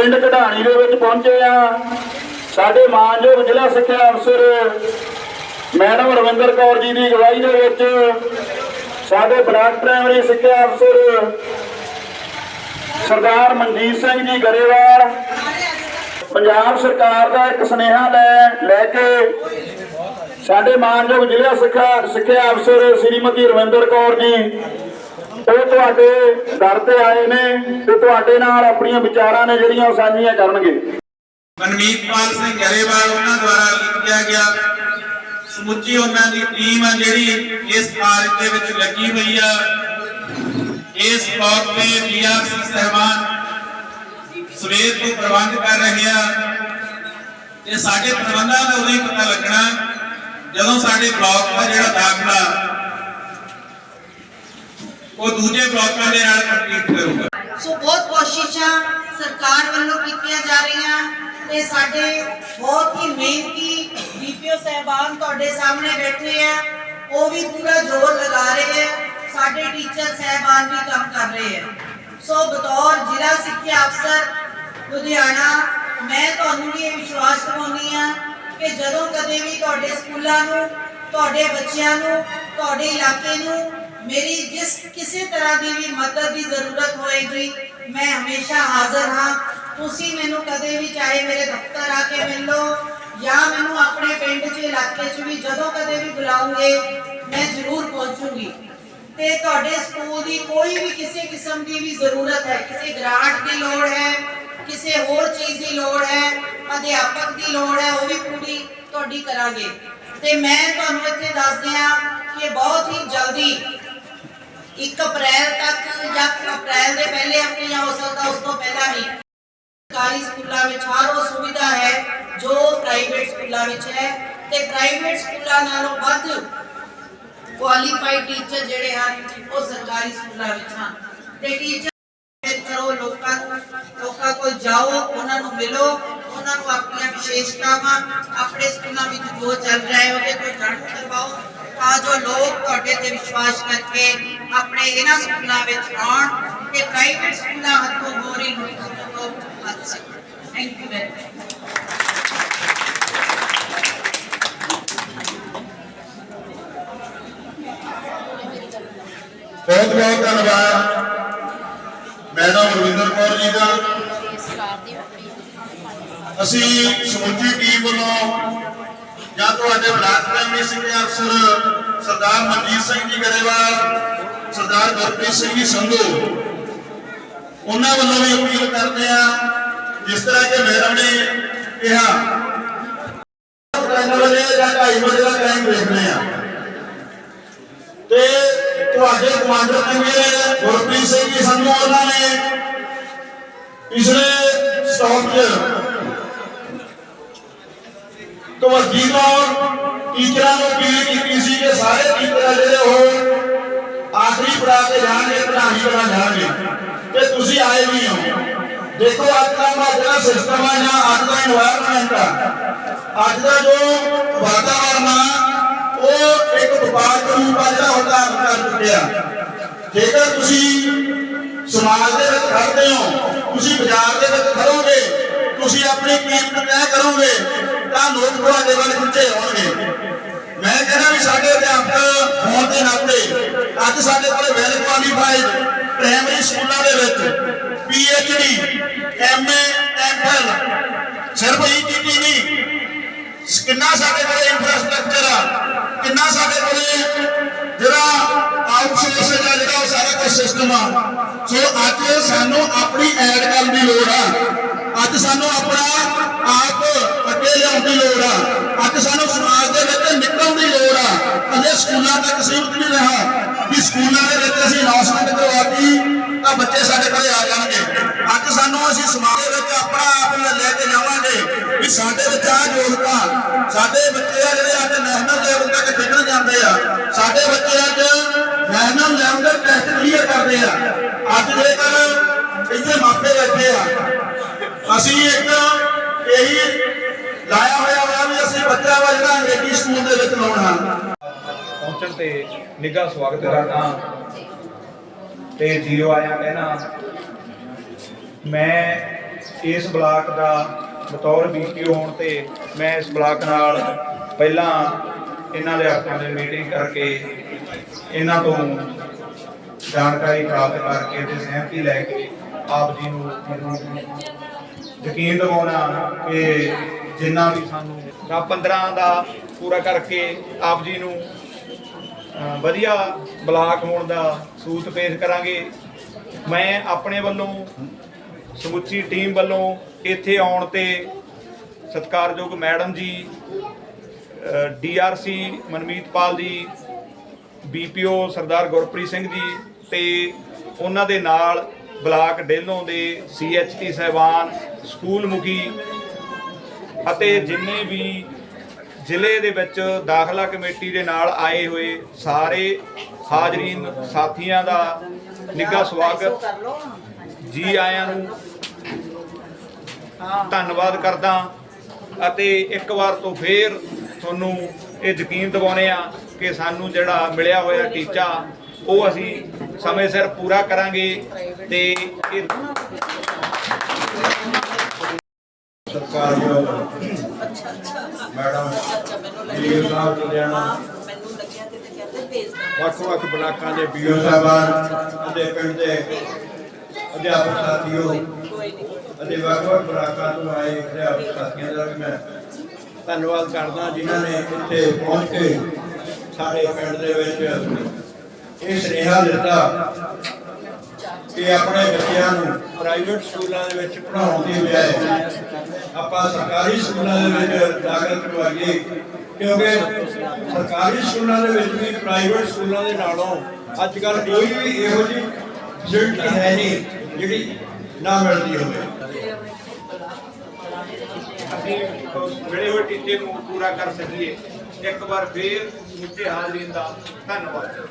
ਪਿੰਡ ਕਢਾਣੀ ਦੇ ਵਿੱਚ ਪਹੁੰਚੇ ਆ। ਸਾਡੇ ਮਾਨਯੋਗ ਜ਼ਿਲ੍ਹਾ ਸਿੱਖਿਆ ਅਫਸਰ ਮੈਡਮ ਰਵਿੰਦਰ ਕੌਰ ਜੀ ਦੀ ਅਗਵਾਈ ਦੇ ਵਿੱਚ ਸਾਡੇ ਬਲਾਕ ਪ੍ਰਾਇਮਰੀ ਸਿੱਖਿਆ ਅਫਸਰ ਸਰਦਾਰ ਮਨਜੀਤ ਸਿੰਘ ਜੀ ਗਰੇਵਾਲ ਪੰਜਾਬ ਸਰਕਾਰ ਦਾ ਇੱਕ ਸੁਨੇਹਾ ਲੈ ਲੈ ਕੇ ਸਾਡੇ ਮਾਨਯੋਗ ਜ਼ਿਲ੍ਹਾ ਸਿੱਖਿਆ ਸਿੱਖਿਆ ਅਫਸਰ ਸ੍ਰੀਮਤੀ ਰਵਿੰਦਰ ਕੌਰ ਜੀ ਉਹ ਤੁਹਾਡੇ ਦਰ ਤੇ ਆਏ ਨੇ ਤੇ ਤੁਹਾਡੇ ਨਾਲ ਆਪਣੀਆਂ ਵਿਚਾਰਾਂ ਨੇ ਜਿਹੜੀਆਂ ਉਹ ਸਾਂਝੀਆਂ ਕਰਨਗੇ। ਮਨਮੀਤਪਾਲ ਸਿੰਘ ਗਰੇਵਾਲ, ਉਹਨਾਂ ਦੁਆਰਾ ਲਿਖਿਆ ਗਿਆ। ਸਮੁੱਚੀ ਉਹਨਾਂ ਦੀ ਟੀਮ ਆ ਜਿਹੜੀ ਇਸ ਕਾਰਜ ਦੇ ਵਿੱਚ ਲੱਗੀ ਹੋਈ ਆ। ਇਸ ਤੌਰ ਤੇ ਡੀਆਰਸੀ ਸਹਿਬਾਨ ਸਵੇਰ ਤੋਂ ਪ੍ਰਬੰਧ ਕਰ ਰਹੇ ਆ। ਤੇ ਸਾਡੇ ਪ੍ਰਬੰਧਾਂ ਦਾ ਉਦੋਂ ਹੀ ਪਤਾ ਲੱਗਣਾ, ਜਦੋਂ ਸਾਡੇ ਬਲਾਕ ਦਾ ਜਿਹੜਾ ਦਾਖਲਾ ਉਹ ਦੂਜੇ ਬਲਾਕਾਂ ਦੇ ਨਾਲ ਕੰਪਲੀਟ ਕਰੂਗਾ। ਸੋ ਬਹੁਤ ਕੋਸ਼ਿਸ਼ਾਂ ਸਰਕਾਰ ਵੱਲੋਂ ਕੀਤੀਆਂ ਜਾ ਰਹੀਆਂ ਤੇ ਸਾਡੇ ਬਹੁਤ ਹੀ ਮਿਹਨਤੀ ਬੀਪੀਓ ਸਹਿਬਾਨ ਤੁਹਾਡੇ ਸਾਹਮਣੇ ਬੈਠੇ ਆ। ਉਹ ਵੀ ਪੂਰਾ ਜ਼ੋਰ ਲਗਾ ਰਹੇ ਆ। ਸਾਡੇ ਟੀਚਰ ਸਹਿਬਾਨ ਵੀ ਕੰਮ ਕਰ ਰਹੇ ਆ। ਸੋ ਬਤੌਰ ਜ਼ਿਲ੍ਹਾ ਸਿੱਖਿਆ ਅਫਸਰ ਲੁਧਿਆਣਾ, ਮੈਂ ਤੁਹਾਨੂੰ ਵੀ ਇਹ ਵਿਸ਼ਵਾਸ ਦਿਵਾਉਂਦੀ ਆ ਕਿ ਜਦੋਂ ਕਦੇ ਵੀ ਤੁਹਾਡੇ ਸਕੂਲਾਂ ਨੂੰ, ਤੁਹਾਡੇ ਬੱਚਿਆਂ ਨੂੰ, ਤੁਹਾਡੇ ਇਲਾਕੇ ਨੂੰ ਮੇਰੀ ਜਿਸ ਕਿਸੇ ਤਰ੍ਹਾਂ ਦੀ ਵੀ ਮਦਦ ਦੀ ਜ਼ਰੂਰਤ ਹੋਏਗੀ, ਮੈਂ ਹਮੇਸ਼ਾ ਹਾਜ਼ਰ ਹਾਂ। ਤੁਸੀਂ ਮੈਨੂੰ ਕਦੇ ਵੀ ਚਾਹੇ ਮੇਰੇ ਦਫ਼ਤਰ ਆ ਕੇ ਮਿਲ ਲਓ ਜਾਂ ਮੈਨੂੰ ਆਪਣੇ ਪਿੰਡ 'ਚ ਇਲਾਕੇ 'ਚ ਵੀ ਜਦੋਂ ਕਦੇ ਵੀ ਬੁਲਾਉਂਗੇ ਮੈਂ ਜ਼ਰੂਰ ਪਹੁੰਚੂਗੀ। ਤੇ ਤੁਹਾਡੇ ਸਕੂਲ ਦੀ ਕੋਈ ਵੀ ਕਿਸੇ ਕਿਸਮ ਦੀ ਵੀ ਜ਼ਰੂਰਤ ਹੈ, ਕਿਸੇ ਗ੍ਰਾਂਟ ਦੀ ਲੋੜ ਹੈ, ਕਿਸੇ ਹੋਰ ਚੀਜ਼ ਦੀ ਲੋੜ ਹੈ, ਅਧਿਆਪਕ ਦੀ ਲੋੜ ਹੈ, ਉਹ ਵੀ ਪੂਰੀ ਤੁਹਾਡੀ ਕਰਾਂਗੇ। ਤੇ ਮੈਂ ਤੁਹਾਨੂੰ ਇੱਥੇ ਦੱਸ ਦਿਆਂ ਕਿ ਬਹੁਤ ਹੀ ਜਲਦੀ 1 ਅਪ੍ਰੈਲ ਤੱਕ ਜਾਂ ਅਪ੍ਰੈਲ ਦੇ ਪਹਿਲੇ ਹਫ਼ਤੇ ਜਾਂ ਹੋ ਸਕਦਾ ਉਸ ਤੋਂ ਪਹਿਲਾਂ ਹੀ ਸਰਕਾਰੀ ਸਕੂਲਾਂ ਵਿੱਚ ਹਰ ਉਹ ਸੁਵਿਧਾ ਹੈ ਜੋ ਪ੍ਰਾਈਵੇਟ ਸਕੂਲਾਂ ਵਿੱਚ ਹੈ ਤੇ ਪ੍ਰਾਈਵੇਟ ਸਕੂਲਾਂ ਨਾਲੋਂ ਵੱਧ ਕੁਆਲੀਫਾਈਡ ਟੀਚਰ ਜਿਹੜੇ ਹਨ, ਉਹ ਸਰਕਾਰੀ ਸਕੂਲਾਂ ਵਿੱਚ ਹਨ। ਤੇ ਟੀਚਰ ਕਰੋ ਲੋਕਾਂ ਲੋਕਾਂ ਕੋਲ ਜਾਓ, ਉਹਨਾਂ ਨੂੰ ਮਿਲੋ, ਉਹਨਾਂ ਨੂੰ ਆਪਣੀਆਂ ਵਿਸ਼ੇਸ਼ਤਾਵਾਂ, ਆਪਣੇ ਸਕੂਲਾਂ ਵਿੱਚ ਜੋ ਚੱਲ ਰਿਹਾ ਹੈ, ਉਹਦੇ ਤੋਂ ਜਾਣੂ ਕਰਵਾਓ ਤਾਂ ਜੋ ਲੋਕ ਤੁਹਾਡੇ ਤੇ ਵਿਸ਼ਵਾਸ ਕਰਕੇ ਆਪਣੇ ਇਹਨਾਂ ਸਕੂਲਾਂ ਵਿੱਚ ਆਉਣ ਤੇ ਪ੍ਰਾਈਵੇਟ ਸਕੂਲਾਂ ਹੱਥੋਂ ਗੋਰੀ ਨੂੰ ਤੋਂ ਬਚ ਸਕਣ ਥੈਂਕ ਯੂ ਵੈਰੀ ਮਚ ਬਹੁਤ ਬਹੁਤ ਧੰਨਵਾਦ ਮੈਡਮ ਰਵਿੰਦਰ ਕੌਰ ਜੀ ਦਾ ਅਸੀਂ ਸਮੁੱਚੀ ਟੀਮ ਵੱਲੋਂ ਜਾਂ ਤੁਹਾਡੇ ਬਲਾਕ ਪ੍ਰਾਇਮਰੀ ਸਿੱਖਿਆ ਅਫਸਰ ਸਰਦਾਰ ਮਨਜੀਤ ਸਿੰਘ ਜੀ ਗਰੇਵਾਲ, ਸਰਦਾਰ ਗੁਰਪ੍ਰੀਤ ਸਿੰਘ ਜੀ ਸੰਧੂ, ਉਹਨਾਂ ਵੱਲੋਂ ਵੀ ਅਪੀਲ ਕਰਦੇ ਆ ਜਿਸ ਤਰ੍ਹਾਂ ਕਿ ਮੈਡਮ ਨੇ ਕਿਹਾ ਵਜੇ ਜਾਂ ਢਾਈ ਵਜੇ ਦਾ ਟਾਈਮ ਦੇਖਦੇ ਆ ਤੇ ਤੁਹਾਡੇ ਕਮਾਂਡਰ ਚੰਗੇ ਗੁਰਪ੍ਰੀਤ ਸਿੰਘ ਜੀ ਸੰਧੂ, ਉਹਨਾਂ ਨੇ ਪਿਛਲੇ ਸਟਾਪ 'ਚ ਕਵਲਜੀਤ ਕੌਰ ਟੀਚਰਾਂ ਨੂੰ ਅਪੀਲ ਕੀਤੀ ਸੀ ਕਿ ਸਾਰੇ ਟੀਚਰ ਜਿਹੜੇ ਉਹ ਆਖਰੀ ਪੜਾ ਕੇ ਜਾਣ ਪੜਾਈ ਬਣਾ ਜਾਣਗੇ। ਤੇ ਤੁਸੀਂ ਆਏ ਵੀ ਹੋ। ਦੇਖੋ ਅੱਜ ਦਾ ਦਾ ਸਿਸਟਮ ਹੈ ਨਾ ਅੱਜ ਦਾ এনवायरमेंट ਆ, ਅੱਜ ਦਾ ਜੋ ਵਾਤਾਵਰਨ ਆ, ਉਹ ਇੱਕ ਵਪਾਰਕ ਨੂੰ ਪਾਜਾ ਹੁੰਦਾ ਕਰ ਚੁੱਕਿਆ। ਜੇਕਰ ਤੁਸੀਂ ਸਮਾਜ ਦੇ ਵਿੱਚ ਖੜਦੇ ਹੋ, ਤੁਸੀਂ ਬਾਜ਼ਾਰ ਦੇ ਵਿੱਚ ਖੜੋਗੇ ਤੁਸੀਂ ਆਪਣੀ ਕੀਮਤ ਤੈਅ ਕਰੋਗੇ ਤਾਂ ਲੋਕ ਤੁਹਾਡੇ ਵੱਲ ਖਿੱਚੇ ਹੋਣਗੇ। ਮੈਂ ਕਹਿੰਦਾ ਵੀ ਸਾਡੇ ਅਧਿਆਪਕ ਹੋਣ ਦੇ ਨਾਤੇ ਅੱਜ ਸਾਡੇ ਕੋਲ ਵੈਲ ਕੁਆਲੀਫਾਈਡ ਪ੍ਰਾਇਮਰੀ ਸਕੂਲਾਂ ਦੇ ਵਿੱਚ P H D M A M L ਸਿਰਫ ਈਟੀਟੀ ਨਹੀਂ, ਕਿੰਨਾ ਸਾਡੇ ਕੋਲ ਇਨਫਰਾਸਟ੍ਰਕਚਰ ਆ, ਕਿੰਨਾ ਸਾਡੇ ਕੋਲ ਜਿਹੜਾ ਆਊਟਸੋਰਸ ਦਾ ਜਿਹੜਾ ਉਹ ਸਾਰਾ ਕੁਝ ਸਿਸਟਮ ਆ। ਸੋ ਅੱਜ ਸਾਨੂੰ ਆਪਣੀ ਐਡ ਕਰਨ ਦੀ ਲੋੜ ਆ। ਅੱਜ ਸਾਨੂੰ ਆਪਣਾ ਲਿਆਉਣ ਦੀ ਲੋੜ ਆ। ਅੱਜ ਸਾਨੂੰ ਸਮਾਜ ਦੇ ਵਿੱਚ ਨਿਕਲਣ ਦੀ ਲੋੜ ਆ। ਅਜੇ ਸਕੂਲਾਂ ਤੱਕ ਸੀਮਿਤ ਨਹੀਂ ਰਹਾ। ਵੀ ਸਕੂਲਾਂ ਦੇ ਵਿੱਚ ਅਸੀਂ ਅਨਾਉਂਸਮੈਂਟ ਕਰਵਾਤੀ, ਤਾਂ ਬੱਚੇ ਸਾਡੇ ਕੋਲੇ ਆ ਜਾਣਗੇ। ਅੱਜ ਸਾਨੂੰ ਅਸੀਂ ਸਮਾਜ ਦੇ ਵਿੱਚ ਆਪਣਾ ਆਪ ਲੈ ਕੇ ਜਾਵਾਂਗੇ ਵੀ ਸਾਡੇ ਵਿੱਚ ਆ ਯੋਗਤਾ, ਸਾਡੇ ਬੱਚੇ ਆ ਜਿਹੜੇ ਅੱਜ ਨੈਸ਼ਨਲ ਲੈਵਲ ਤੱਕ ਖੇਡਣ ਜਾਂਦੇ ਆ। ਸਾਡੇ ਬੱਚੇ ਅੱਜ ਨੈਸ਼ਨਲ ਲੈਵਲ ਦਾ ਟੈਸਟ ਕਲੀਅਰ ਕਰਦੇ ਆ। ਅੱਜ ਜੇਕਰ ਇੱਥੇ ਮਾਪੇ ਬੈਠੇ ਆ, ਅਸੀਂ ਇੱਕ ਇਹੀ ਲਾਇਆ ਹੋਇਆ ਵਾ ਵੀ ਅਸੀਂ ਬੱਚਾ ਵਾ ਜਿਹੜਾ ਅੰਗਰੇਜ਼ੀ ਸਕੂਲ ਦੇ ਵਿੱਚ ਲਾਉਣਾ ਪਹੁੰਚਣ ਤੇ ਨਿੱਘਾ ਸਵਾਗਤ ਕਰਦਾ ਤੇ ਜੀਓ ਆਇਆਂ ਕਹਿਣਾ ਮੈਂ ਇਸ ਬਲਾਕ ਦਾ ਬਤੌਰ ਬੀਪੀਓ ਹੋਣ ਤੇ ਮੈਂ ਇਸ ਬਲਾਕ ਨਾਲ ਪਹਿਲਾਂ ਇਹਨਾਂ ਦੇ ਹੱਥਾਂ ਦੇ ਮੀਟਿੰਗ ਕਰਕੇ ਇਹਨਾਂ ਤੋਂ ਜਾਣਕਾਰੀ ਪ੍ਰਾਪਤ ਕਰਕੇ ਤੇ ਸਹਿਮਤੀ ਲੈ ਕੇ ਆਪ ਜੀ ਨੂੰ ਮੈਨੂੰ ਯਕੀਨ ਦਿਵਾਉਣਾ ਕਿ ਜਿੰਨਾ ਵੀ ਸਾਨੂੰ ਤਾਂ 15 ਦਾ ਪੂਰਾ ਕਰਕੇ ਆਪ ਜੀ ਨੂੰ ਵਧੀਆ ਬਲਾਕ ਹੋਣ ਦਾ ਸੂਤ ਪੇਸ਼ ਕਰਾਂਗੇ। ਮੈਂ ਆਪਣੇ ਵੱਲੋਂ, ਸਮੁੱਚੀ ਟੀਮ ਵੱਲੋਂ ਇੱਥੇ ਆਉਣ ਤੇ ਸਤਿਕਾਰਯੋਗ ਮੈਡਮ ਜੀ ਡੀਆਰਸੀ ਮਨਮੀਤਪਾਲ ਜੀ ਬੀਪੀਓ ਸਰਦਾਰ ਗੁਰਪ੍ਰੀਤ ਸਿੰਘ ਜੀ ਤੇ ਉਹਨਾਂ ਦੇ ਨਾਲ ਬਲਾਕ ਡੇਲੋਂ ਦੇ ਸੀਐਚਟੀ ਸਹਿਬਾਨ ਸਕੂਲ ਮੁਖੀ ਅਤੇ ਜਿੰਨੇ ਵੀ ਜ਼ਿਲ੍ਹੇ ਦੇ ਵਿੱਚ ਦਾਖਲਾ ਕਮੇਟੀ ਦੇ ਨਾਲ ਆਏ ਹੋਏ ਸਾਰੇ ਹਾਜ਼ਰੀਨ ਸਾਥੀਆਂ ਦਾ ਨਿੱਘਾ ਸਵਾਗਤ। ਜੀ ਆਇਆਂ ਨੂੰ ਧੰਨਵਾਦ ਕਰਦਾ ਅਤੇ ਇੱਕ ਵਾਰ ਤੋਂ ਫੇਰ ਤੁਹਾਨੂੰ ਇਹ ਯਕੀਨ ਦਿਵਾਉਨੇ ਆ ਕਿ ਸਾਨੂੰ ਜਿਹੜਾ ਮਿਲਿਆ ਹੋਇਆ ਟੀਚਾ ਉਹ ਅਸੀਂ ਸਮੇਂ ਸਿਰ ਪੂਰਾ ਕਰਾਂਗੇ ਤੇ ਇਹ ਸਤਿਕਾਰਯੋਗ ਮੈਡਮ ਜੀ ਸਾਹਿਬ ਲੁਧਿਆਣਾ ਮੈਨੂੰ ਲੱਗਿਆ ਤੇ ਕਹਿੰਦੇ ਭੇਜ। ਵੱਖ ਵੱਖ ਬਲਾਕਾਂ ਦੇ ਬੀਓ ਸਾਹਿਬਾਨ ਅਤੇ ਪਿੰਡ ਦੇ ਅਧਿਆਪਕ ਸਾਥੀਓ ਅਤੇ ਵੱਖ ਵੱਖ ਬਲਾਕਾਂ ਤੋਂ ਆਏ ਅਧਿਆਪਕ ਸਾਥੀਆਂ ਦਾ ਵੀ ਮੈਂ ਧੰਨਵਾਦ ਕਰਦਾ ਜਿਨ੍ਹਾਂ ਨੇ ਇੱਥੇ ਪਹੁੰਚ ਕੇ ਸਾਡੇ ਪਿੰਡ ਦੇ ਵਿੱਚ ਇਹ ਸੁਨੇਹਾ ਦਿੱਤਾ। ਕਿ ਆਪਣੇ ਬੱਚਿਆਂ ਨੂੰ ਪ੍ਰਾਈਵੇਟ ਸਕੂਲਾਂ ਦੇ ਵਿੱਚ ਪੜ੍ਹਾਉਣ ਦੀ ਬਜਾਏ ਆਪਾਂ ਸਰਕਾਰੀ ਸਕੂਲਾਂ ਦੇ ਵਿੱਚ ਦਾਖਲ ਕਰਵਾਈਏ, ਕਿਉਂਕਿ ਸਰਕਾਰੀ ਸਕੂਲਾਂ ਦੇ ਵਿੱਚ ਵੀ ਪ੍ਰਾਈਵੇਟ ਸਕੂਲਾਂ ਦੇ ਨਾਲੋਂ ਅੱਜ ਕੱਲ੍ਹ ਕੋਈ ਵੀ ਇਹੋ ਜਿਹੀ ਫੈਸਿਲਿਟੀ ਹੈ ਨਹੀਂ ਜਿਹੜੀ ਨਾ ਮਿਲਦੀ ਹੋਵੇ। ਅਸੀਂ ਉਸ ਹੋਏ ਟੀਚੇ ਨੂੰ ਪੂਰਾ ਕਰ ਸਕੀਏ, ਇੱਕ ਵਾਰ ਫੇਰ ਮੁੱਢੇ ਹਾਜ਼ਰੀਨ ਦਾ ਧੰਨਵਾਦ।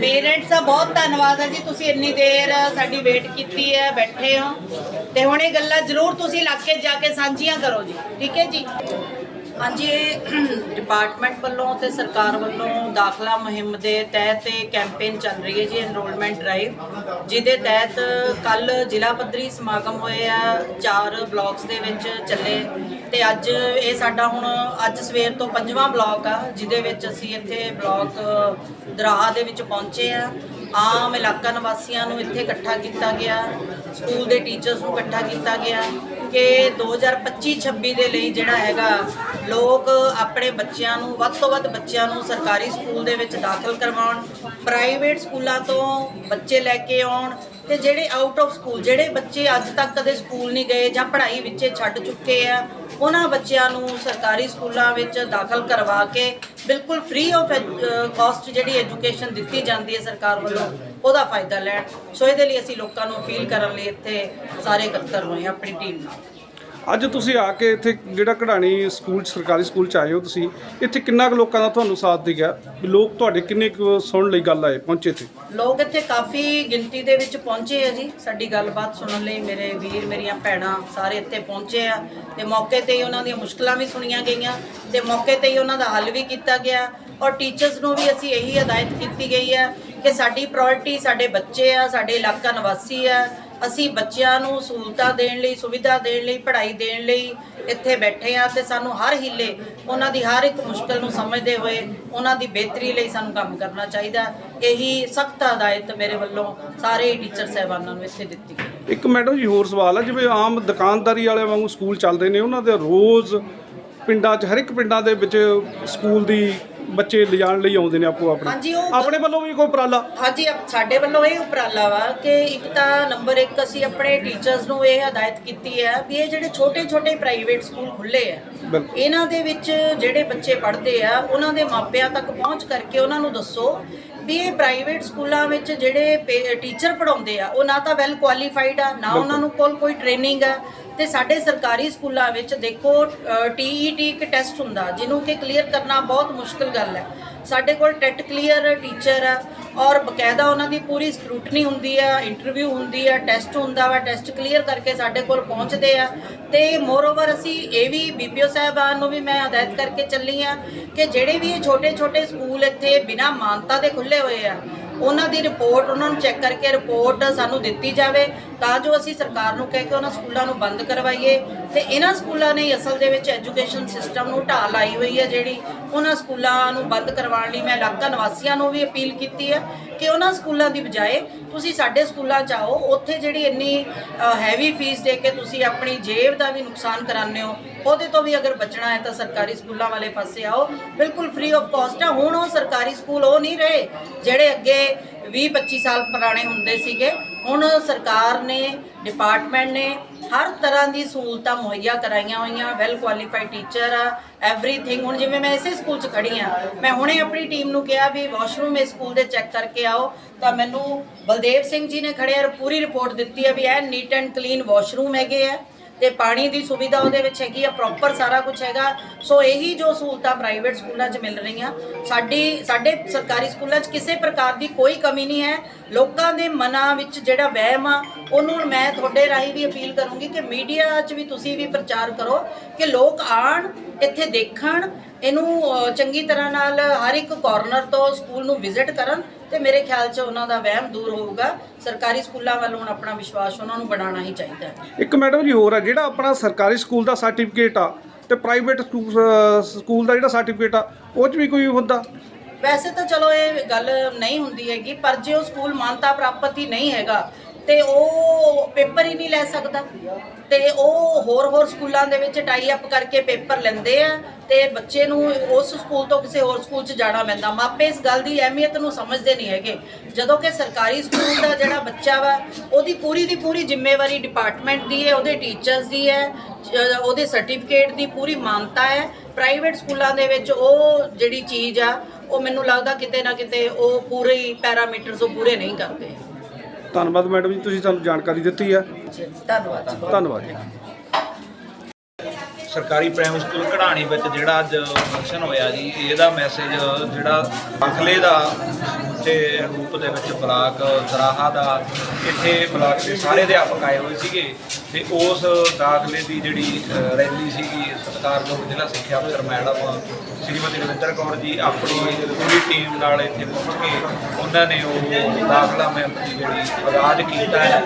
ਪੇਰੈਂਟਸ ਦਾ ਬਹੁਤ ਧੰਨਵਾਦ ਹੈ ਜੀ। ਤੁਸੀਂ ਇੰਨੀ ਦੇਰ ਸਾਡੀ ਵੇਟ ਕੀਤੀ ਹੈ, ਬੈਠੇ ਹੋ। ਤੇ ਹੁਣ ਇਹ ਗੱਲਾਂ ਜ਼ਰੂਰ ਤੁਸੀਂ ਇਲਾਕੇ ਜਾ ਕੇ ਸਾਂਝੀਆਂ ਕਰੋ ਜੀ। ਠੀਕ ਹੈ ਜੀ? ਹਾਂਜੀ, ਇਹ ਡਿਪਾਰਟਮੈਂਟ ਵੱਲੋਂ ਤੇ ਸਰਕਾਰ ਵੱਲੋਂ ਦਾਖਲਾ ਮੁਹਿੰਮ ਦੇ ਤਹਿਤ ਇਹ ਕੈਂਪੇਨ ਚੱਲ ਰਹੀ ਹੈ ਜੀ ਐਨਰੋਲਮੈਂਟ ਡਰਾਈਵ ਜਿਹਦੇ ਤਹਿਤ ਕੱਲ ਜ਼ਿਲ੍ਹਾ ਪੱਧਰੀ ਸਮਾਗਮ ਹੋਏ ਆ, ਚਾਰ ਬਲਾਕਸ ਦੇ ਵਿੱਚ ਚੱਲੇ ਤੇ ਅੱਜ ਇਹ ਸਾਡਾ ਹੁਣ ਅੱਜ ਸਵੇਰ ਤੋਂ ਪੰਜਵਾਂ ਬਲਾਕ ਆ, ਜਿਹਦੇ ਵਿੱਚ ਅਸੀਂ ਇੱਥੇ ਬਲਾਕ ਦਰਾਹਾ ਦੇ ਵਿੱਚ ਪਹੁੰਚੇ ਆ। ਆਮ ਇਲਾਕਾ ਨਿਵਾਸੀਆਂ ਨੂੰ ਇੱਥੇ ਇਕੱਠਾ ਕੀਤਾ ਗਿਆ, ਸਕੂਲ ਦੇ ਟੀਚਰਸ ਨੂੰ ਇਕੱਠਾ ਕੀਤਾ ਗਿਆ ਕਿ 2025-26 ਦੇ ਲਈ ਜਿਹੜਾ ਹੈਗਾ, ਲੋਕ ਆਪਣੇ ਬੱਚਿਆਂ ਨੂੰ, ਵੱਧ ਤੋਂ ਵੱਧ ਬੱਚਿਆਂ ਨੂੰ ਸਰਕਾਰੀ ਸਕੂਲ ਦੇ ਵਿੱਚ ਦਾਖਲ ਕਰਵਾਉਣ ਪ੍ਰਾਈਵੇਟ ਸਕੂਲਾਂ ਤੋਂ ਬੱਚੇ ਲੈ ਕੇ ਆਉਣ ਤੇ ਜਿਹੜੇ ਆਊਟ ਆਫ ਸਕੂਲ ਜਿਹੜੇ ਬੱਚੇ ਅੱਜ ਤੱਕ ਕਦੇ ਸਕੂਲ ਨਹੀਂ ਗਏ ਜਾਂ ਪੜ੍ਹਾਈ ਵਿੱਚੇ ਛੱਡ ਚੁੱਕੇ ਆ, ਉਹਨਾਂ ਬੱਚਿਆਂ ਨੂੰ ਸਰਕਾਰੀ ਸਕੂਲਾਂ ਵਿੱਚ ਦਾਖਲ ਕਰਵਾ ਕੇ ਬਿਲਕੁਲ ਫ੍ਰੀ ਆਫ ਕਾਸਟ ਜਿਹੜੀ ਐਜੂਕੇਸ਼ਨ ਦਿੱਤੀ ਜਾਂਦੀ ਹੈ ਸਰਕਾਰ ਵੱਲੋਂ, ਉਹਦਾ ਫਾਇਦਾ ਲੈਣ। ਸੋ ਇਹਦੇ ਲਈ ਅਸੀਂ ਲੋਕਾਂ ਨੂੰ ਅਪੀਲ ਕਰਨ ਲਈ ਇੱਥੇ ਸਾਰੇ ਇਕੱਤਰ ਹੋਏ ਹਾਂ, ਆਪਣੀ ਟੀਮ ਨਾਲ। ਅੱਜ ਤੁਸੀਂ ਆ ਕੇ ਇੱਥੇ ਜਿਹੜਾ ਕਢਾਣੀ ਸਕੂਲ 'ਚ, ਸਰਕਾਰੀ ਸਕੂਲ ਚ ਆਏ ਹੋ ਤੁਸੀਂ ਇੱਥੇ ਕਿੰਨਾ ਕੁ ਲੋਕਾਂ ਦਾ ਤੁਹਾਨੂੰ ਸਾਥ ਦੇ ਗਿਆ ਵੀ ਲੋਕ ਤੁਹਾਡੇ ਕਿੰਨੇ ਕੁ ਸੁਣਨ ਲਈ ਗੱਲ ਆਏ ਪਹੁੰਚੇ ਇੱਥੇ? ਲੋਕ ਇੱਥੇ ਕਾਫੀ ਗਿਣਤੀ ਦੇ ਵਿੱਚ ਪਹੁੰਚੇ ਆ ਜੀ। ਸਾਡੀ ਗੱਲਬਾਤ ਸੁਣਨ ਲਈ ਮੇਰੇ ਵੀਰ ਮੇਰੀਆਂ ਭੈਣਾਂ ਸਾਰੇ ਇੱਥੇ ਪਹੁੰਚੇ ਆ। ਤੇ ਮੌਕੇ ਤੇ ਹੀ ਉਹਨਾਂ ਦੀਆਂ ਮੁਸ਼ਕਲਾਂ ਵੀ ਸੁਣੀਆਂ ਗਈਆਂ। ਤੇ ਮੌਕੇ ਤੇ ਹੀ ਉਹਨਾਂ ਦਾ ਹੱਲ ਵੀ ਕੀਤਾ ਗਿਆ। ਔਰ ਟੀਚਰਸ ਨੂੰ ਵੀ ਅਸੀਂ ਇਹੀ ਹਦਾਇਤ ਕੀਤੀ ਗਈ ਹੈ ਕਿ ਸਾਡੀ ਪ੍ਰਾਇੋਰਟੀ ਸਾਡੇ ਬੱਚੇ ਆ ਸਾਡੇ ਇਲਾਕਾ ਨਿਵਾਸੀ ਆ। ਅਸੀਂ ਬੱਚਿਆਂ ਨੂੰ ਸਹੂਲਤਾਂ ਦੇਣ ਲਈ, ਸੁਵਿਧਾ ਦੇਣ ਲਈ, ਪੜ੍ਹਾਈ ਦੇਣ ਲਈ ਇੱਥੇ ਬੈਠੇ ਆ ਤੇ ਸਾਨੂੰ ਹਰ ਹਿੱਲੇ ਉਹਨਾਂ ਦੀ ਹਰ ਇੱਕ ਮੁਸ਼ਕਲ ਨੂੰ ਸਮਝਦੇ ਹੋਏ ਉਹਨਾਂ ਦੀ ਬਿਹਤਰੀ ਲਈ ਸਾਨੂੰ ਕੰਮ ਕਰਨਾ ਚਾਹੀਦਾ ਇਹੀ ਸਖਤ ਹਦਾਇਤ ਮੇਰੇ ਵੱਲੋਂ ਸਾਰੇ ਟੀਚਰ ਸਹਿਬਾਨਾਂ ਨੂੰ ਇੱਥੇ ਦਿੱਤੀ ਗਈ ਇੱਕ ਮੈਡਮ ਜੀ, ਹੋਰ ਸਵਾਲ ਹੈ ਜਿਵੇਂ ਆਮ ਦੁਕਾਨਦਾਰੀ ਵਾਲਿਆਂ ਵਾਂਗੂ ਸਕੂਲ ਚੱਲਦੇ ਨੇ, ਉਹਨਾਂ ਦੇ ਰੋਜ਼ ਪਿੰਡਾਂ 'ਚ, ਹਰ ਇੱਕ ਪਿੰਡਾਂ ਦੇ ਵਿੱਚ ਸਕੂਲ ਦੀ ਬੱਚੇ ਲਿਜਾਣ ਲਈ ਆਉਂਦੇ ਨੇ ਆਪੋ ਹਾਂਜੀ, ਆਪਣੇ ਉਹ- ਆਪਣੇ ਵੱਲੋਂ ਵੀ ਕੋਈ ਉਪਰਾਲਾ? ਹਾਂਜੀ ਅਪ- ਸਾਡੇ ਵੱਲੋਂ ਇਹ ਉਪਰਾਲਾ ਵਾ ਕਿ ਇੱਕ ਤਾਂ ਨੰਬਰ 1 ਅਸੀਂ ਆਪਣੇ ਟੀਚਰਸ ਨੂੰ ਇਹ ਹਦਾਇਤ ਕੀਤੀ ਹੈ ਵੀ ਇਹ ਜਿਹੜੇ ਛੋਟੇ-ਛੋਟੇ ਪ੍ਰਾਈਵੇਟ ਸਕੂਲ ਖੁੱਲੇ ਆ ਬਿਲਕੁਲ। ਇਹਨਾਂ ਦੇ ਵਿੱਚ ਜਿਹੜੇ ਬੱਚੇ ਪੜ੍ਹਦੇ ਆ ਉਹਨਾਂ ਦੇ ਮਾਪਿਆਂ ਤੱਕ ਪਹੁੰਚ ਕਰਕੇ ਉਹਨਾਂ ਨੂੰ ਦੱਸੋ ਵੀ ਇਹ ਪ੍ਰਾਈਵੇਟ ਸਕੂਲਾਂ ਵਿੱਚ ਜਿਹੜੇ ਟੀਚਰ ਪੜਾਉਂਦੇ ਆ ਉਹ ਨਾ ਤਾਂ ਵੈਲ ਕੁਆਲੀਫਾਈਡ ਆ ਨਾ ਉਹਨਾਂ ਨੂੰ ਕੋਲ ਕੋਈ ਟ੍ਰੇਨਿੰਗ ਆ ਤੇ ਸਾਡੇ ਸਰਕਾਰੀ ਸਕੂਲਾਂ ਵਿੱਚ ਦੇਖੋ ਟੀਈਟੀ ਇੱਕ ਟੈਸਟ ਹੁੰਦਾ, ਜਿਹਨੂੰ ਕਿ ਕਲੀਅਰ ਕਰਨਾ ਬਹੁਤ ਮੁਸ਼ਕਲ ਗੱਲ ਹੈ। ਸਾਡੇ ਕੋਲ ਟੈਟ ਕਲੀਅਰ ਟੀਚਰ ਆ ਔਰ ਬਕਾਇਦਾ ਉਹਨਾਂ ਦੀ ਪੂਰੀ ਸਕਰੂਟਨੀ ਹੁੰਦੀ ਆ ਇੰਟਰਵਿਊ ਹੁੰਦੀ ਆ ਟੈਸਟ ਹੁੰਦਾ ਵਾ ਟੈਸਟ ਕਲੀਅਰ ਕਰਕੇ ਸਾਡੇ ਕੋਲ ਪਹੁੰਚਦੇ ਆ। ਤੇ ਮੋਰਓਵਰ ਅਸੀਂ ਇਹ ਵੀ ਬੀਪੀਓ ਸਾਹਿਬਾਨ ਨੂੰ ਵੀ ਮੈਂ ਹਦਾਇਤ ਕਰਕੇ ਚੱਲੀ ਆ ਕਿ ਜਿਹੜੇ ਵੀ ਛੋਟੇ ਛੋਟੇ ਸਕੂਲ ਇੱਥੇ ਬਿਨਾਂ ਮਾਨਤਾ ਦੇ ਖੁੱਲੇ ਹੋਏ ਆ, ਉਹਨਾਂ ਦੀ ਰਿਪੋਰਟ ਉਹਨਾਂ ਨੂੰ ਚੈੱਕ ਕਰਕੇ ਰਿਪੋਰਟ ਸਾਨੂੰ ਦਿੱਤੀ ਜਾਵੇ ਤਾਂ ਜੋ ਅਸੀਂ ਸਰਕਾਰ ਨੂੰ ਕਹਿ ਕੇ ਉਹਨਾਂ ਸਕੂਲਾਂ ਨੂੰ ਬੰਦ ਕਰਵਾਈਏ ਤੇ ਇਹਨਾਂ ਸਕੂਲਾਂ ਨੇ ਅਸਲ ਦੇ ਵਿੱਚ ਐਜੂਕੇਸ਼ਨ ਸਿਸਟਮ ਨੂੰ ਢਾਹ ਲਾਈ ਹੋਈ ਹੈ ਜਿਹੜੀ ਉਹਨਾਂ ਸਕੂਲਾਂ ਨੂੰ ਬੰਦ ਕਰਵਾਉਣ ਲਈ ਮੈਂ ਇਲਾਕਾ ਨਿਵਾਸੀਆਂ ਨੂੰ ਵੀ ਅਪੀਲ ਕੀਤੀ ਹੈ ਕਿ ਉਹਨਾਂ ਸਕੂਲਾਂ ਦੀ ਬਜਾਏ ਤੁਸੀਂ ਸਾਡੇ ਸਕੂਲਾਂ 'ਚ ਆਓ, ਉੱਥੇ ਜਿਹੜੀ ਇੰਨੀ ਹੈਵੀ ਫੀਸ ਦੇ ਕੇ ਤੁਸੀਂ ਆਪਣੀ ਜੇਬ ਦਾ ਵੀ ਨੁਕਸਾਨ ਕਰਾਉਂਦੇ ਹੋ, ਉਹਦੇ ਤੋਂ ਵੀ ਅਗਰ ਬਚਣਾ ਹੈ ਤਾਂ ਸਰਕਾਰੀ ਸਕੂਲਾਂ ਵਾਲੇ ਪਾਸੇ ਆਓ। ਬਿਲਕੁਲ ਫ੍ਰੀ ਆਫ ਕਾਸਟ ਆ, ਹੁਣ ਉਹ ਸਰਕਾਰੀ ਸਕੂਲ ਉਹ ਨਹੀਂ ਰਹੇ ਜਿਹੜੇ ਅੱਗੇ 20 25 ਸਾਲ ਪੁਰਾਣੇ ਹੁੰਦੇ ਸੀਗੇ। ਹੁਣ ਸਰਕਾਰ ਨੇ ਡਿਪਾਰਟਮੈਂਟ ਨੇ ਹਰ ਤਰ੍ਹਾਂ ਦੀ ਸਹੂਲਤਾਂ ਮੁਹੱਈਆ ਕਰਾਈਆਂ ਹੋਈਆਂ ਵੈਲ ਕੁਆਲੀਫਾਈਡ ਟੀਚਰ ਆ ਐਵਰੀਥਿੰਗ ਹੁਣ ਜਿਵੇਂ ਮੈਂ ਇਸੇ ਸਕੂਲ 'ਚ ਖੜੀ ਆ ਮੈਂ ਹੁਣੇ ਆਪਣੀ ਟੀਮ ਨੂੰ ਕਿਹਾ ਵੀ ਵਾਸ਼ਰੂਮ ਇਸ ਸਕੂਲ ਦੇ ਚੈੱਕ ਕਰਕੇ ਆਓ, ਤਾਂ ਮੈਨੂੰ ਬਲਦੇਵ ਸਿੰਘ ਜੀ ਨੇ ਖੜੇ ਆ ਪੂਰੀ ਰਿਪੋਰਟ ਦਿੱਤੀ ਹੈ ਵੀ ਇਹ ਨੀਟ ਐਂਡ ਕਲੀਨ ਵਾਸ਼ਰੂਮ ਹੈਗੇ ਆ। ਤੇ ਪਾਣੀ ਦੀ ਸੁਵਿਧਾ ਉਹਦੇ ਵਿੱਚ ਹੈਗੀ ਆ ਪ੍ਰੋਪਰ ਸਾਰਾ ਕੁਝ ਹੈਗਾ। ਸੋ ਇਹੀ ਜੋ ਸਹੂਲਤਾਂ ਪ੍ਰਾਈਵੇਟ ਸਕੂਲਾਂ 'ਚ ਮਿਲ ਰਹੀਆਂ। ਸਾਡੀ, ਸਾਡੇ ਸਰਕਾਰੀ ਸਕੂਲਾਂ 'ਚ ਕਿਸੇ ਪ੍ਰਕਾਰ ਦੀ ਕੋਈ ਕਮੀ ਨਹੀਂ ਹੈ। ਲੋਕਾਂ ਦੇ ਮਨਾਂ ਵਿੱਚ ਜਿਹੜਾ ਵਹਿਮ ਆ, ਉਹਨੂੰ ਮੈਂ ਤੁਹਾਡੇ ਰਾਹੀਂ ਵੀ ਅਪੀਲ ਕਰੂੰਗੀ ਕਿ ਮੀਡੀਆ 'ਚ ਵੀ ਤੁਸੀਂ ਵੀ ਪ੍ਰਚਾਰ ਕਰੋ ਕਿ ਲੋਕ ਆਣ, ਇੱਥੇ ਦੇਖਣ, ਇਹਨੂੰ ਚੰਗੀ ਤਰ੍ਹਾਂ ਨਾਲ ਹਰ ਇੱਕ ਕਾਰਨਰ ਤੋਂ ਸਕੂਲ ਨੂੰ ਵਿਜ਼ਿਟ ਕਰਨ ਤੇ ਮੇਰੇ ਖਿਆਲ 'ਚ ਉਹਨਾਂ ਦਾ ਵਹਿਮ ਦੂਰ ਹੋਊਗਾ। ਸਰਕਾਰੀ ਸਕੂਲਾਂ ਵੱਲ ਹੁਣ ਆਪਣਾ ਵਿਸ਼ਵਾਸ ਉਹਨਾਂ ਨੂੰ ਬਣਾਉਣਾ ਹੀ ਚਾਹੀਦਾ ਹੈ। ਇੱਕ ਮੈਡਮ ਜੀ ਹੋਰ ਆ ਜਿਹੜਾ ਆਪਣਾ ਸਰਕਾਰੀ ਸਕੂਲ ਦਾ ਸਰਟੀਫਿਕੇਟ ਆ ਤੇ ਪ੍ਰਾਈਵੇਟ ਸਕੂਲ ਦਾ ਜਿਹੜਾ ਸਰਟੀਫਿਕੇਟ ਆ ਉਹ 'ਚ ਵੀ ਕੋਈ ਹੁੰਦਾ? ਵੈਸੇ ਤਾਂ ਚਲੋ ਇਹ ਗੱਲ ਨਹੀਂ ਹੁੰਦੀ ਹੈਗੀ ਪਰ ਜੇ ਉਹ ਸਕੂਲ ਮਾਨਤਾ ਪ੍ਰਾਪਤ ਹੀ ਨਹੀਂ ਹੈਗਾ ਤੇ ਉਹ ਪੇਪਰ ਹੀ ਨਹੀਂ ਲੈ ਸਕਦਾ। ਤੇ ਉਹ ਹੋਰ ਹੋਰ ਸਕੂਲਾਂ ਦੇ ਵਿੱਚ ਟਾਈ ਅਪ ਕਰਕੇ ਪੇਪਰ ਲੈਂਦੇ ਆ ਤੇ ਬੱਚੇ ਨੂੰ ਉਸ ਸਕੂਲ ਤੋਂ ਕਿਸੇ ਹੋਰ ਸਕੂਲ 'ਚ ਜਾਣਾ ਪੈਂਦਾ। ਮਾਪੇ ਇਸ ਗੱਲ ਦੀ ਅਹਿਮੀਅਤ ਨੂੰ ਸਮਝਦੇ ਨਹੀਂ ਹੈਗੇ। ਜਦੋਂ ਕਿ ਸਰਕਾਰੀ ਸਕੂਲ ਦਾ ਜਿਹੜਾ ਬੱਚਾ ਵਾ, ਉਹਦੀ ਪੂਰੀ ਦੀ ਪੂਰੀ ਜ਼ਿੰਮੇਵਾਰੀ ਡਿਪਾਰਟਮੈਂਟ ਦੀ ਹੈ, ਉਹਦੇ ਟੀਚਰਸ ਦੀ ਹੈ ਉਹਦੇ ਸਰਟੀਫਿਕੇਟ ਦੀ ਪੂਰੀ ਮਾਨਤਾ ਹੈ। ਪ੍ਰਾਈਵੇਟ ਸਕੂਲਾਂ ਦੇ ਵਿੱਚ ਉਹ ਜਿਹੜੀ ਚੀਜ਼ ਆ, ਉਹ ਮੈਨੂੰ ਲੱਗਦਾ ਕਿਤੇ ਨਾ ਕਿਤੇ ਉਹ ਪੂਰੇ ਹੀ ਪੈਰਾਮੀਟਰਸ ਉਹ ਪੂਰੇ ਨਹੀਂ ਕਰਦੇ। ਧੰਨਵਾਦ ਮੈਡਮ ਜੀ ਤੁਸੀਂ ਸਾਨੂੰ ਜਾਣਕਾਰੀ ਦਿੱਤੀ ਆ। ਧੰਨਵਾਦ ਜੀ। ਧੰਨਵਾਦ ਜੀ। ਸਰਕਾਰੀ ਪ੍ਰਾਇਮਰੀ ਸਕੂਲ ਕਢਾਣੀ ਵਿੱਚ ਜਿਹੜਾ ਅੱਜ ਫੰਕਸ਼ਨ ਹੋਇਆ ਜੀ ਇਹਦਾ ਮੈਸੇਜ ਜਿਹੜਾ ਦਾਖਲੇ ਦਾ ਤੇ ਰੂਪ ਦੇ ਵਿੱਚ ਬਲਾਕ ਦਰਾਹਾ ਦਾ ਇੱਥੇ ਬਲਾਕ ਦੇ ਸਾਰੇ ਅਧਿਆਪਕ ਆਏ ਹੋਏ ਸੀਗੇ ਤੇ ਉਸ ਦਾਖਲੇ ਦੀ ਜਿਹੜੀ ਅ, ਰੈਲੀ ਸੀਗੀ ਸਤਿਕਾਰਯੋਗ ਜ਼ਿਲ੍ਹਾ ਸਿੱਖਿਆ ਅਫਸਰ ਮੈਡਮ ਸ਼੍ਰੀਮਤੀ ਰਵਿੰਦਰ ਕੌਰ ਜੀ ਆਪਣੀ ਪੂਰੀ ਟੀਮ ਨਾਲ ਇੱਥੇ ਪਹੁੰਚ ਕੇ ਉਹਨਾਂ ਨੇ ਉਹ ਦਾਖਲਾ ਮੁਹਿੰਮ ਦੀ ਜਿਹੜੀ ਆਗਾਜ਼ ਕੀਤਾ ਹੈ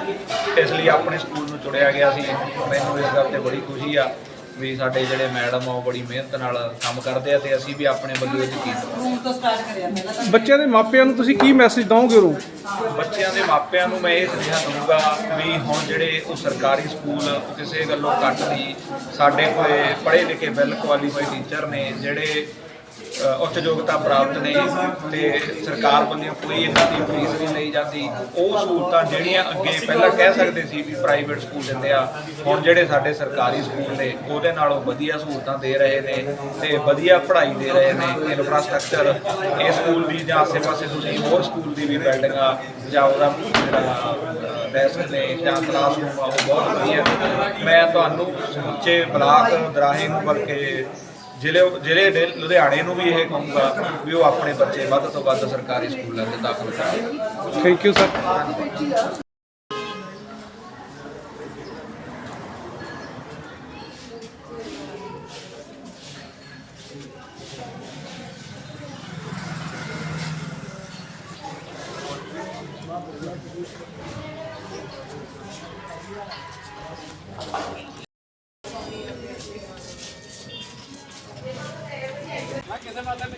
ਇਸ ਲਈ ਆਪਣੇ ਸਕੂਲ ਨੂੰ ਚੁਣਿਆ ਗਿਆ ਸੀ। ਮੈਨੂੰ ਇਸ ਗੱਲ ਤੇ ਬੜੀ ਖੁਸ਼ੀ ਆ ਵੀ ਸਾਡੇ ਜਿਹੜੇ ਮੈਡਮ ਆ ਉਹ ਬੜੀ ਮਿਹਨਤ ਨਾਲ ਕੰਮ ਕਰਦੇ ਆ ਤੇ ਅਸੀਂ ਵੀ ਆਪਣੇ ਵੱਲੋਂ ਇਹ ਕੀਤਾ ਬੱਚਿਆਂ ਦੇ ਮਾਪਿਆਂ ਨੂੰ ਤੁਸੀਂ ਕੀ ਮੈਸੇਜ ਦਵੋਗੇ ਉਹਨੂੰ ਬੱਚਿਆਂ ਦੇ ਮਾਪਿਆਂ ਨੂੰ ਮੈਂ ਇਹ ਸੁਝਾਅ ਦਊਂਗਾ ਵੀ ਹੁਣ ਜਿਹੜੇ ਉਹ ਸਰਕਾਰੀ ਸਕੂਲ ਕਿਸੇ ਗੱਲੋਂ ਘੱਟ ਨਹੀਂ ਸਾਡੇ ਕੋਲੇ ਪੜ੍ਹੇ ਲਿਖੇ ਵੈਲ ਕੁਆਲੀਫਾਈਡ ਟੀਚਰ ਨੇ ਜਿਹੜੇ ਉੱਚ ਯੋਗਤਾ ਪ੍ਰਾਪਤ ਨੇ ਤੇ ਸਰਕਾਰ ਵੱਲੋਂ ਕੋਈ ਇਹਨਾਂ ਦੀ ਫੀਸ ਨਹੀਂ ਲਈ ਜਾਂਦੀ ਉਹ ਸਹੂਲਤਾਂ ਜਿਹੜੀਆਂ ਅੱਗੇ ਪਹਿਲਾਂ ਕਹਿ ਸਕਦੇ ਸੀ ਵੀ ਪ੍ਰਾਈਵੇਟ ਸਕੂਲ ਦਿੰਦੇ ਆ, ਹੁਣ ਜਿਹੜੇ ਸਾਡੇ ਸਰਕਾਰੀ ਸਕੂਲ ਨੇ, ਉਹਦੇ ਨਾਲੋਂ ਵਧੀਆ ਸਹੂਲਤਾਂ ਦੇ ਰਹੇ ਨੇ ਤੇ ਵਧੀਆ ਪੜ੍ਹਾਈ ਦੇ ਰਹੇ ਨੇ ਇਨਫਰਾਸਟ੍ਰਕਚਰ ਇਹ ਸਕੂਲ ਦੀ ਜਾਂ ਆਸੇ-ਪਾਸੇ ਤੁਸੀਂ ਹੋਰ ਸਕੂਲ ਦੀ ਵੀ ਬਿਲਡਿੰਗ ਆ, ਜਾਂ ਉਹਦਾ ਜਿਹੜਾ ਡੈਸਕ ਨੇ ਜਾਂ ਕਲਾਸਰੂਮ ਆ, ਉਹ ਬਹੁਤ ਵਧੀਆ ਨੇ। ਮੈਂ ਤੁਹਾਨੂੰ ਸਮੁੱਚੇ ਬਲਾਕ ਦਰਾਹੇ ਨੂੰ ਬਲਕਿ ਜ਼ਿਲ੍ਹੇ ਜ਼ਿਲ੍ਹੇ ਦੇ ਲੁਧਿਆਣੇ ਨੂੰ ਵੀ ਇਹ ਕਹੂੰਗਾ ਵੀ ਉਹ ਆਪਣੇ ਬੱਚੇ ਵੱਧ ਤੋਂ ਵੱਧ ਸਰਕਾਰੀ ਸਕੂਲਾਂ 'ਚ ਦਾਖਲ ਕਰਾਉਣ thank you sir Thank you. Gracias.